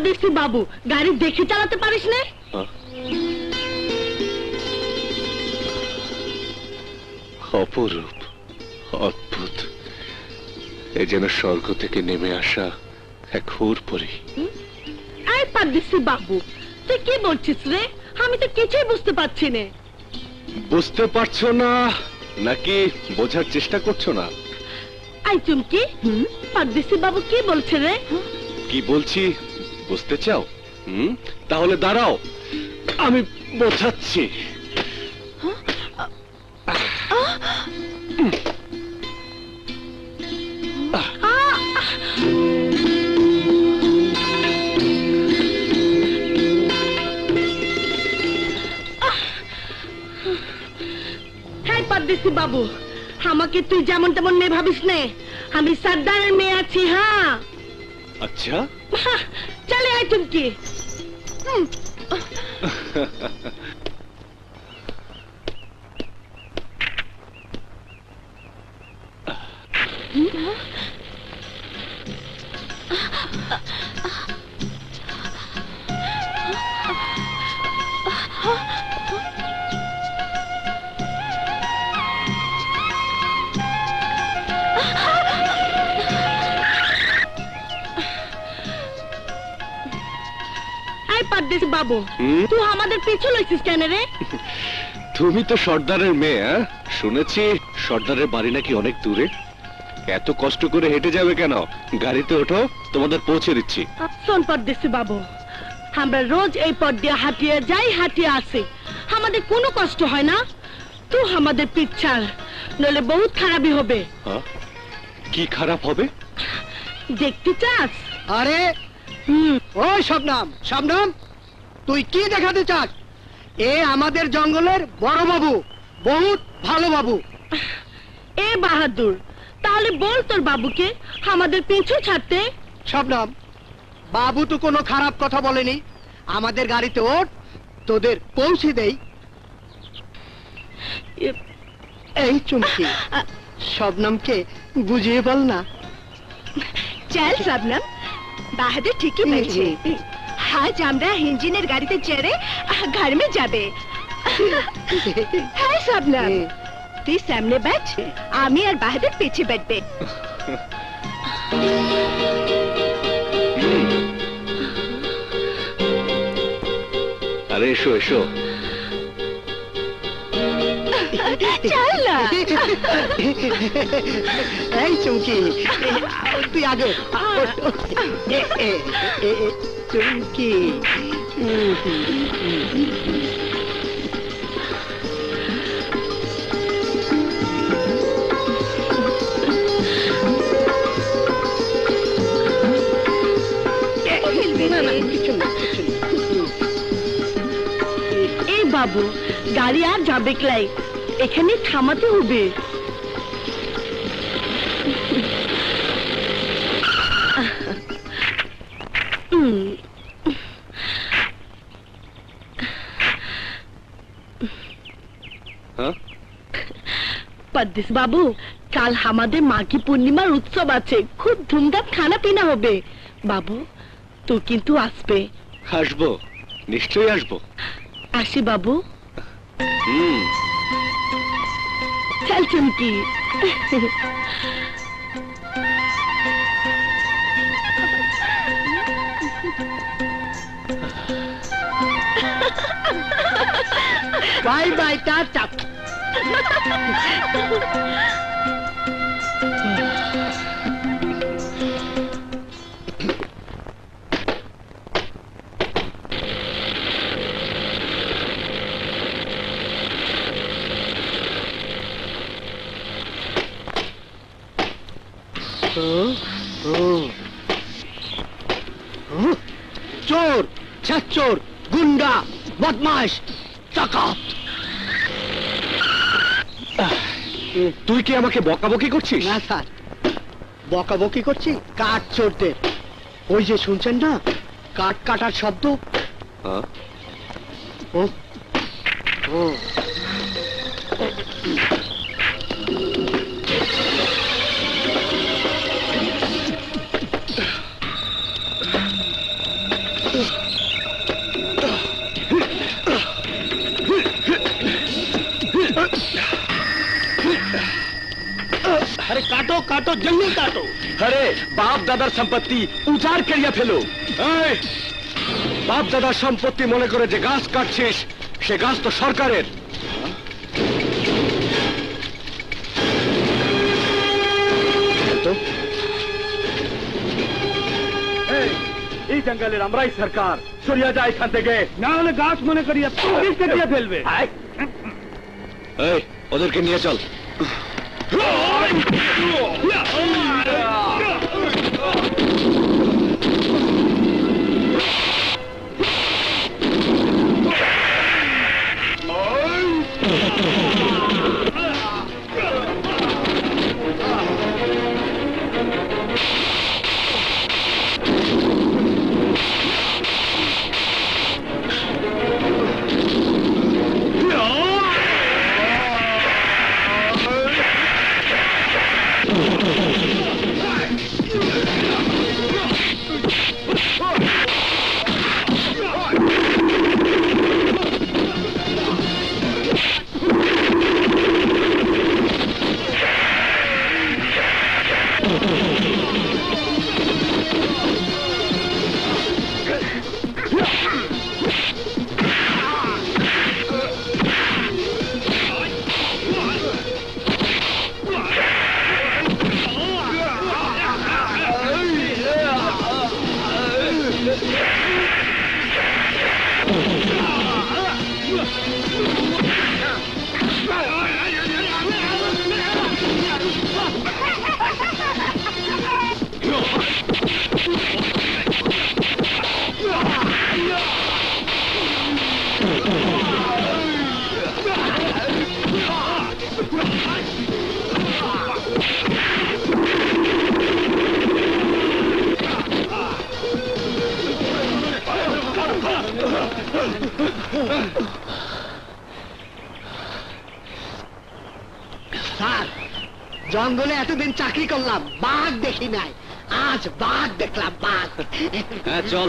পারদেশি বাবু গাড়ি দেখে চালাতে পারিস না। অপরূপ অদ্ভুত। এ যেন স্বর্গ থেকে নেমে আসা এক হুর পরি এই পারদেশি বাবু তুই কি বলছিস রে? আমি তো কিছুই বুঝতে পারছি না। বুঝতে পারছ না নাকি বোঝার চেষ্টা করছ না? আই চুমকি পারদেশি বাবু কি বলছে রে? কি বলছি? বুঝতে চাও? হুম? তাহলে দাঁড়াও। আমি বোঝাচ্ছি। হ্যাঁ পারদেশি বাবু। আমাকে তুই যেমন তেমন মেয়ে ভাবিস নে। আমি সর্দারের মেয়ে আছি হ্যাঁ? আচ্ছা। হাহ, চলে আয় চুমকি হুম, বাবু। তুই আমাদের পিছু লইছিস কেন রে? তুমি তো সর্দারের মেয়ে হ্যাঁ? শুনেছি সর্দারের বাড়ি নাকি অনেক দূরে। এত কষ্ট করে হেঁটে যাবে কেন? গাড়িতে ওঠো তোমাদের পৌঁছে দিচ্ছি। শোন পরদেশি বাবু। আমরা রোজ এই পথ দিয়ে হাঁটিয়ে যাই হাঁটিয়ে আসি। আমাদের কোনো কষ্ট হয় না। তুই আমাদের পিছার নইলে বহুত খারাপই হবে। হ্যাঁ? কি খারাপ হবে? দেখতে চাস? আরে হুম। ওই শবনাম শবনাম। তুই কি দেখাতে চাস? এ আমাদের জঙ্গলের বড় বাবু বহুত ভালো বাবু। এ বাহাদুর তাহলে বল তোর বাবুকে আমাদের পিছু ছাড়তে। শবনাম বাবু তো কোনো খারাপ কথা বলেনি। আমাদের গাড়িতে ওঠ তোদের পৌঁছে দেই। এই চুমকি শবনমকে বুঝিয়ে বল না। চল শবনম বাহাদুর ঠিকই বলছে। আজ আমরা ইঞ্জিনের গাড়িতে চেড়ে घर যাবে। হ্যাঁ সাবনাম তুই সামনে ব্যাচ আমি আর বাহাদুর পিছিয়ে ব্যাটবে আরে এসো এসো। চল না চুমকি তুই আগে। চুমকি। এই বাবু গাড়ি আর যাবে ক্লাই এখানে থামাতে হবে। হ্যাঁ বাবু কাল আমাদের মাঘী পূর্ণিমার উৎসব আছে। খুব ধুমধাম খানা পিনা হবে। বাবু তুই কিন্তু আসবে। আসব। নিশ্চয়ই আসব। আসি বাবু। হুম। চল চুমকি। बाय बाय टाटा चोर छोर गुंडा बदमाश चका তুই কি আমাকে বকাবকি করছিস? না স্যার। বকাবকি করছি কাঠ চোরদের। ওই যে শুনছেন না? কাঠ কাটার শব্দ? ও ও। ও। जंगल काटो अरे বাপ দাদার সম্পত্তি উজাড় করিয়া ফেলো এই, বাপ দাদার সম্পত্তি মনে করে যে গাছ কাটছিস সে গাছ তো সরকারের তো এই জঙ্গলের আমরাই সরকার সরিয়া যায় এখান থেকে না হলে গাছ মনে করিয়া পুলিশ কেটে ফেলবে এই ওদেরকে নিয়ে চল Oh! Oh, স্যার জঙ্গলে এতদিন চাকরি করলাম বাঘ দেখি নাই। আজ বাঘ দেখলাম বাঘ। হ্যাঁ চল।